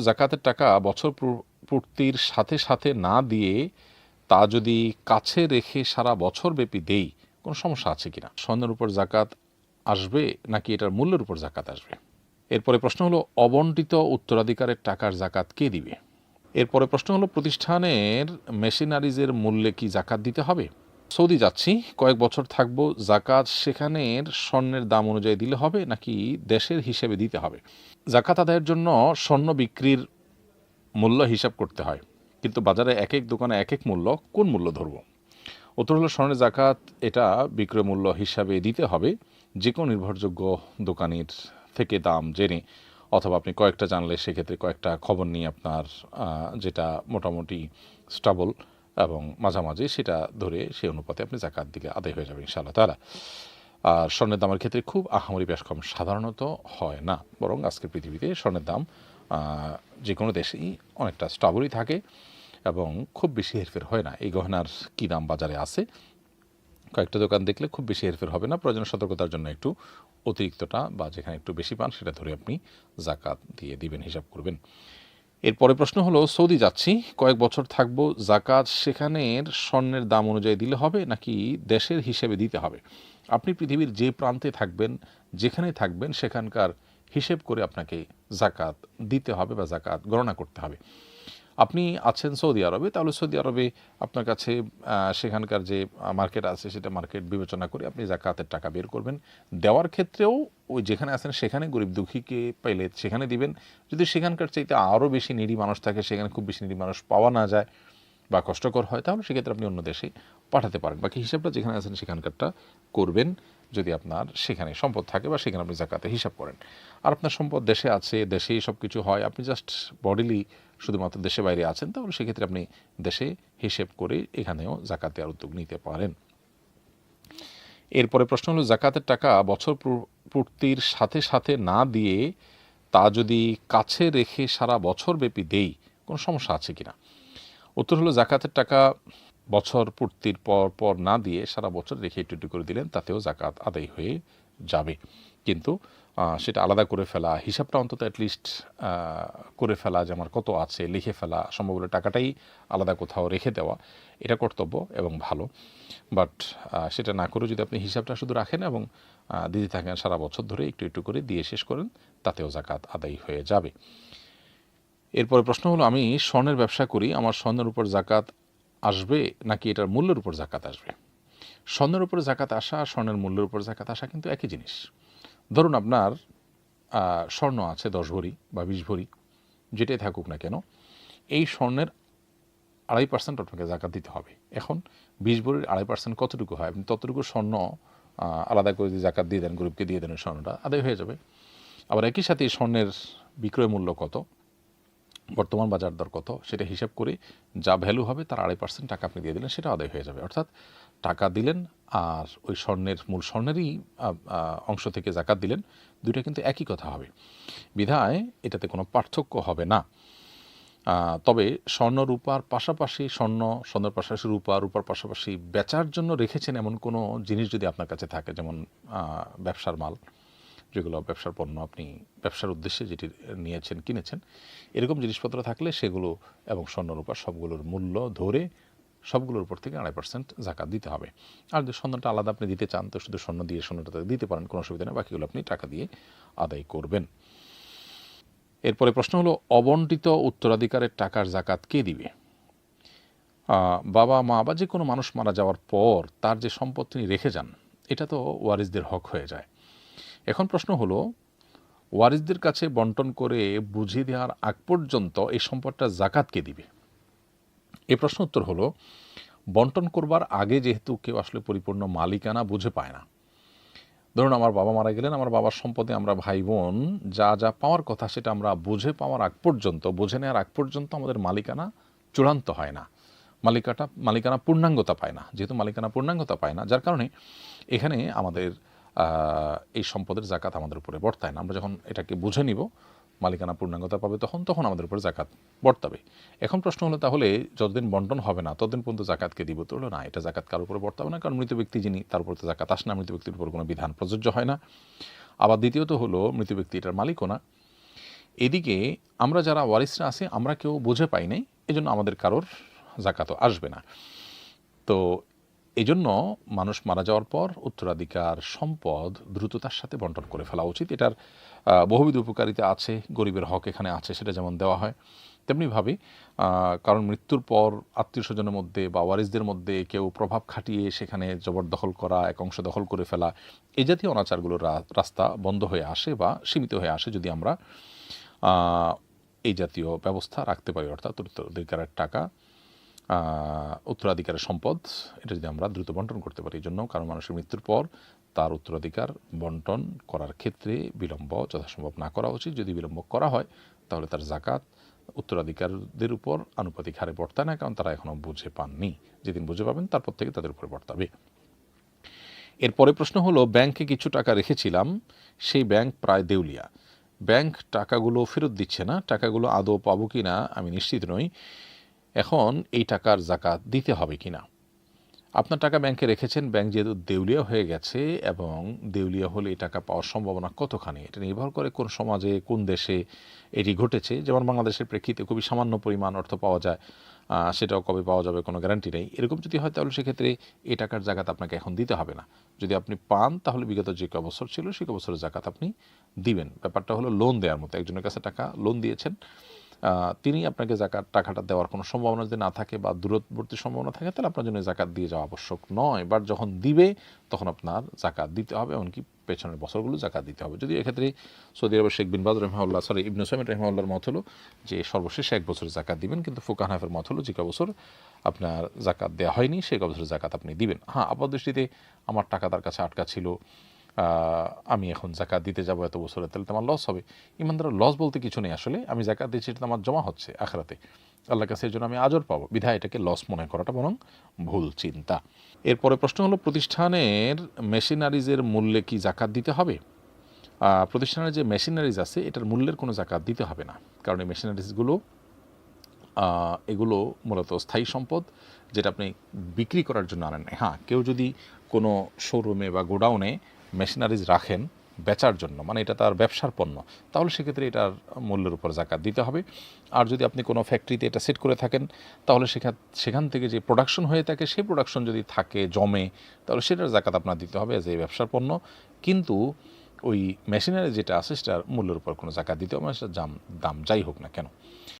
জাকাতের টাকা বছর পূর্তির সাথে সাথে না দিয়ে তা যদি কাছে রেখে সারা বছর ব্যাপী দেই, কোনো সমস্যা আছে কিনা? স্বর্ণের উপর জাকাত আসবে নাকি এটার মূল্যের উপর জাকাত আসবে? এরপরে প্রশ্ন হলো, অবন্টিত উত্তরাধিকারের টাকার জাকাত কে দিবে? এরপরে প্রশ্ন হলো, প্রতিষ্ঠানের মেশিনারিজের মূল্যে কি জাকাত দিতে হবে? সৌদি যাচ্ছি, কয়েক বছর থাকব, জাকাত সেখানের স্বর্ণের দাম অনুযায়ী দিলে হবে নাকি দেশের হিসেবে দিতে হবে? জাকাত আদায়ের জন্য স্বর্ণ বিক্রির মূল্য হিসাব করতে হয়। কিন্তু বাজারে এক এক দোকানে এক এক মূল্য, কোন মূল্য ধরবো? উত্তর হলো স্বর্ণের জাকাত, এটা বিক্রয় মূল্য হিসাবে দিতে হবে। যে কোনো নির্ভরযোগ্য দোকানের থেকে দাম জেনে, অথবা আপনি কয়েকটা জানলে সেক্ষেত্রে কয়েকটা খবর নিয়ে আপনার যেটা মোটামুটি স্টাবল এবং মাঝামাঝি সেটা ধরে সেই অনুপাতে আপনি জাকাত দিলে আদায় হয়ে যাবে ইনশাআল্লাহ তারা আর স্বর্ণের দামের ক্ষেত্রে খুব আহামরি বেশ কম, সাধারণত হয় না। বরং আজকের পৃথিবীতে স্বর্ণের দাম যে কোনো দেশেই অনেকটা স্টাবলই থাকে এবং খুব বেশি হেরফের হয় না। এই গহনার কী দাম বাজারে আছে? কয়েকটা দোকান দেখলে খুব বেশি হেরফের হবে না। প্রয়োজন সতর্কতার জন্য একটু অতিরিক্তটা বা যেখানে একটু বেশি পান সেটা ধরে আপনি জাকাত দিয়ে দিবেন, হিসাব করবেন। এরপরে প্রশ্ন হলো, সৌদি যাচ্ছি, কয়েক বছর থাকব, জাকাত সেখানের স্বর্ণের দাম অনুযায়ী দিলে হবে নাকি দেশের হিসেবে দিতে হবে? আপনি পৃথিবীর যে প্রান্তে থাকবেন, যেখানে থাকবেন, সেখানকার হিসেব করে আপনাকে জাকাত দিতে হবে বা জাকাত গণনা করতে হবে। আপনি আছেন সৌদি আরবে, তাহলে সৌদি আরবে আপনার কাছে সেখানকার যে মার্কেট আছে, সেটা মার্কেট বিবেচনা করে আপনি জাকাতের টাকা বের করবেন। দেওয়ার ক্ষেত্রেও ওই যেখানে আছেন, সেখানে গরিব দুঃখীকে পাইলে সেখানে দিবেন। যদি সেখানকার চাইতে আরও বেশি নিরি মানুষ থাকে, সেখানে খুব বেশি নিরি মানুষ পাওয়া না যায় বা কষ্টকর হয়, তাহলে সেক্ষেত্রে আপনি অন্য দেশে পাঠাতে পারেন। বাকি হিসাবটা যেখানে আছেন, সেখানকারটা করবেন যদি আপনার সেখানে সম্পদ থাকে বা সেখানে আপনি জাকাতে হিসাব করেন। আর আপনার সম্পদ দেশে আছে, দেশেই সব কিছু হয়, আপনি জাস্ট বডিলি শুধুমাত্র দেশে বাইরে আছেন, তাহলে সেক্ষেত্রে আপনি দেশে হিসেব করে এখানেও জাকাতে আর উদ্যোগ নিতে পারেন। এরপরে প্রশ্ন হলো, জাকাতের টাকা বছর পূর্তির সাথে সাথে না দিয়ে তা যদি কাছে রেখে সারা বছর ব্যাপী দেই, কোনো সমস্যা আছে কিনা? উত্তর হলো, জাকাতের টাকা বছর পূর্তির পর পর না দিয়ে সারা বছর রেখে একটু একটু করে দিলেন, তাতেও জাকাত আদায় হয়ে যাবে। কিন্তু সেটা আলাদা করে ফেলা, হিসাবটা অন্তত অ্যাটলিস্ট করে ফেলা যে আমার কত আছে, লিখে ফেলা সম্ভব হলে টাকাটাই আলাদা কোথাও রেখে দেওয়া, এটা কর্তব্য এবং ভালো। বাট সেটা না করে যদি আপনি হিসাবটা শুধু রাখেন এবং দিতে থাকেন সারা বছর ধরে একটু একটু করে দিয়ে শেষ করেন, তাতেও জাকাত আদায় হয়ে যাবে। এরপরে প্রশ্ন হলো, আমি স্বর্ণের ব্যবসা করি, আমার স্বর্ণের উপর জাকাত আসবে নাকি এটার মূল্যের উপর জাকাত আসবে? স্বর্ণের উপর জাকাত আসা আর স্বর্ণের মূল্যের উপর জাকাত আসা কিন্তু একই জিনিস। ধরুন আপনার স্বর্ণ আছে দশ ভরি বা বিশ ভরি, যেটাই থাকুক না কেন, এই স্বর্ণের আড়াই পার্সেন্ট আপনাকে জাকাত দিতে হবে। এখন বিশ ভরির আড়াই পার্সেন্ট কতটুকু হয়? আপনি ততটুকু স্বর্ণ আলাদা করে জাকাত দিয়ে দেন গরিবকে দিয়ে দেন স্বর্ণটা, আদায় হয়ে যাবে। আবার একই সাথে স্বর্ণের বিক্রয় মূল্য কত? বর্তমান বাজার দর কত? সেটা হিসাব করে যা ভ্যালু হবে তার আড়াই পার্সেন্ট টাকা আপনি দিয়ে দিলেন, সেটা আদায় হয়ে যাবে। অর্থাৎ টাকা দিলেন আর ওই স্বর্ণের, মূল স্বর্ণেরই অংশ থেকে জাকাত দিলেন, দুইটা কিন্তু একই কথা হবে। বিধায় এটাতে কোনো পার্থক্য হবে না। তবে স্বর্ণ রূপার পাশাপাশি, স্বর্ণ, স্বর্ণের পাশাপাশি রূপা, রূপার পাশাপাশি বেচার জন্য রেখেছেন এমন কোনো জিনিস যদি আপনার কাছে থাকে, যেমন ব্যবসার মাল। যেগুলো ব্যবসার পণ্য আপনি ব্যবসার উদ্দেশ্যে যেটি নিয়েছেন, কিনেছেন, এরকম জিনিসপত্র থাকলে সেগুলো এবং স্বর্ণরূপা সবগুলোর মূল্য ধরে সবগুলোর উপর থেকে আড়াই পার্সেন্ট জাকাত দিতে হবে। আর যদি স্বর্ণটা আলাদা আপনি দিতে চান, তো শুধু স্বর্ণ দিয়ে স্বর্ণটা দিতে পারেন, কোনো অসুবিধা নেই, বাকিগুলো আপনি টাকা দিয়ে আদায় করবেন। এরপরে প্রশ্ন হলো, অবন্টিত উত্তরাধিকারের টাকার জাকাত কে দিবে? বাবা, মা বা যে কোনো মানুষ মারা যাওয়ার পর তার যে সম্পদ তিনি রেখে যান, এটা তো ওয়ারিসদের হক হয়ে যায়। এখন প্রশ্ন হলো, ওয়ারিসদের কাছে বন্টন করে বুঝিয়ে দেওয়ার আগ পর্যন্ত এই সম্পদটা জাকাত কে দিবে? এ প্রশ্ন উত্তর হলো, বন্টন করবার আগে যেহেতু কেউ আসলে পরিপূর্ণ মালিকানা বুঝে পায় না। ধরুন আমার বাবা মারা গেলেন, আমার বাবার সম্পদে আমরা ভাই বোন যা যা পাওয়ার কথা সেটা আমরা বুঝে পাওয়ার আগ পর্যন্ত, বুঝে নেওয়ার আগ পর্যন্ত আমাদের মালিকানা চূড়ান্ত হয় না। মালিকাটা, মালিকানা পূর্ণাঙ্গতা পায় না, যেহেতু মালিকানা পূর্ণাঙ্গতা পায় না, যার কারণে এখানে আমাদের এই সম্পদের জাকাত আমাদের উপরে বর্তায় না। আমরা যখন এটাকে বুঝে নিব, মালিকানা পূর্ণাঙ্গতা পাবে, তখন তখন আমাদের উপরে জাকাত বর্তাবে। এখন প্রশ্ন হলো, তাহলে যতদিন বন্টন হবে না, ততদিন পর্যন্ত জাকাতকে দিব তো না? এটা জাকাত কারোর উপরে বর্তাবে না? কারণ মৃত ব্যক্তি যিনি, তার উপর তো জাকাত আসে না, মৃত ব্যক্তির উপর কোনো বিধান প্রযোজ্য হয় না। আবার দ্বিতীয়ত হলো, মৃত ব্যক্তি এটার মালিকও না। এদিকে আমরা যারা ওয়ারিসরা আছি, আমরা কেউ বুঝে পাই নাই, এজন্য আমাদের কারোর জাকাতও আসবে না। তো এই জন্য মানুষ মারা যাওয়ার পর উত্তরাধিকার সম্পদ দ্রুততার সাথে বন্টন করে ফেলা উচিত। এটার বহুবিধ উপকারিতা আছে, গরিবের হক এখানে আছে, সেটা যেমন দেওয়া হয়, তেমনিভাবে কারণ মৃত্যুর পর আত্মীয় স্বজনের মধ্যে বা ওয়ারিসদের মধ্যে কেউ প্রভাব খাটিয়ে সেখানে জবরদখল করা, এক অংশ দখল করে ফেলা এই জাতীয় অনাচারগুলোর রাস্তা বন্ধ হয়ে আসে বা সীমিত হয়ে আসে যদি আমরা এই জাতীয় ব্যবস্থা রাখতে পারি, অর্থাৎ উত্তরাধিকারের টাকা। উত্তরাধিকারের সম্পদ, এটা যদি আমরা দ্রুত বন্টন করতে পারি এই জন্য, কারণ মানুষের মৃত্যুর পর তার উত্তরাধিকার বন্টন করার ক্ষেত্রে বিলম্ব যথাসম্ভব না করা উচিত। যদি বিলম্ব করা হয়, তাহলে তার জাকাত উত্তরাধিকারদের উপর আনুপাতিক হারে বর্তায় না, কারণ তারা এখনও বুঝে পাননি। যেদিন বুঝে পাবেন, তারপর থেকে তাদের উপরে বর্তাবে। এরপরে প্রশ্ন হলো, ব্যাংকে কিছু টাকা রেখেছিলাম, সেই ব্যাংক প্রায় দেউলিয়া। ব্যাংক টাকাগুলো ফেরত দিচ্ছে না, টাকাগুলো আদৌ পাবো কি না আমি নিশ্চিত নই। এখন এই টাকার জাকাত দিতে হবে কি না আপনার টাকা ব্যাংকে রেখেছেন, ব্যাংক যেহেতু দেউলিয়া হয়ে গেছে এবং দেউলিয়া হলে এই টাকা পাওয়ার সম্ভাবনা কতখানি? এটা নির্ভর করে কোন সমাজে, কোন দেশে এটি ঘটেছে। যেমন বাংলাদেশের প্রেক্ষিতে খুবই সামান্য পরিমাণ অর্থ পাওয়া যায় সেটাও কবে পাওয়া যাবে কোনো গ্যারান্টি নেই। এরকম যদি হয় তাহলে সেক্ষেত্রে এই টাকার জাকাত আপনাকে এখন দিতে হবে না। যদি আপনি পান, তাহলে বিগত যে ক বছর ছিল সেই ক বছরের জাকাত আপনি দিবেন। ব্যাপারটা হলো লোন দেওয়ার মতো। একজনের কাছে টাকা লোন দিয়েছেন তিনি আপনাকে জাকাত টাকাটা দেওয়ার কোনো সম্ভাবনা যদি না থাকে বা দূরবর্তী সম্ভাবনা থাকে, তাহলে আপনার জন্য জাকাত দিয়ে যাওয়া আবশ্যক নয়। বাট যখন দিবে, তখন আপনার জাকাত দিতে হবে, এমনকি পেছনের বছরগুলো জাকাত দিতে হবে। যদি এক্ষেত্রে সৌদি আরবের শেখ বিন বাজ রহমাউল্লাহ সরি ইবনু সামিদ রহমাউল্লাহর মত হলো যে সর্বশেষ এক বছর জাকাত দিবেন, কিন্তু ফুকান হাফের মত হলো যে বছর আপনার জাকাত দেওয়া হয়নি ক বছর জাকাত আপনি দিবেন। হ্যাঁ আপাত দৃষ্টিতে আমার টাকা তার কাছে আটকা ছিল আমি এখন জাকাত দিতে যাব, এত বছরে তাহলে তো আমার লস হবে। ইমানদার লস বলতে কিছু নেই আসলে। আমি জাকাত দিচ্ছি, এটা আমার জমা হচ্ছে আখরাতে। আল্লাহ কাছে এই জন্য আমি আজর পাবো। বিধায় এটাকে লস মনে করাটা বরং ভুল চিন্তা। এরপরে প্রশ্ন হলো, প্রতিষ্ঠানের মেশিনারিজের মূল্যে কি জাকাত দিতে হবে? প্রতিষ্ঠানের যে মেশিনারিজ আছে, এটার মূল্যের কোনো জাকাত দিতে হবে না। কারণ এই মেশিনারিজগুলো এগুলো মূলত স্থায়ী সম্পদ, যেটা আপনি বিক্রি করার জন্য আনেন। হ্যাঁ কেউ যদি কোনো শোরুমে বা গোডাউনে মেশিনারিজ রাখেন বেচার জন্য মানে এটা তার ব্যবসার পণ্য, তাহলে সেক্ষেত্রে এটার মূল্যের উপর জাকাত দিতে হবে। আর যদি আপনি কোনো ফ্যাক্টরিতে এটা সেট করে থাকেন, তাহলে সেখান সেখান থেকে যে প্রোডাকশন হয়ে থাকে, সেই প্রোডাকশন যদি থাকে, জমে, তাহলে সেটার জাকাত আপনার দিতে হবে যে ব্যবসার পণ্য। কিন্তু ওই মেশিনারি যেটা আছে, সেটার মূল্যের উপর কোনো জাকাত দিতে হবে, সেটার দাম দাম যাই হোক না কেন।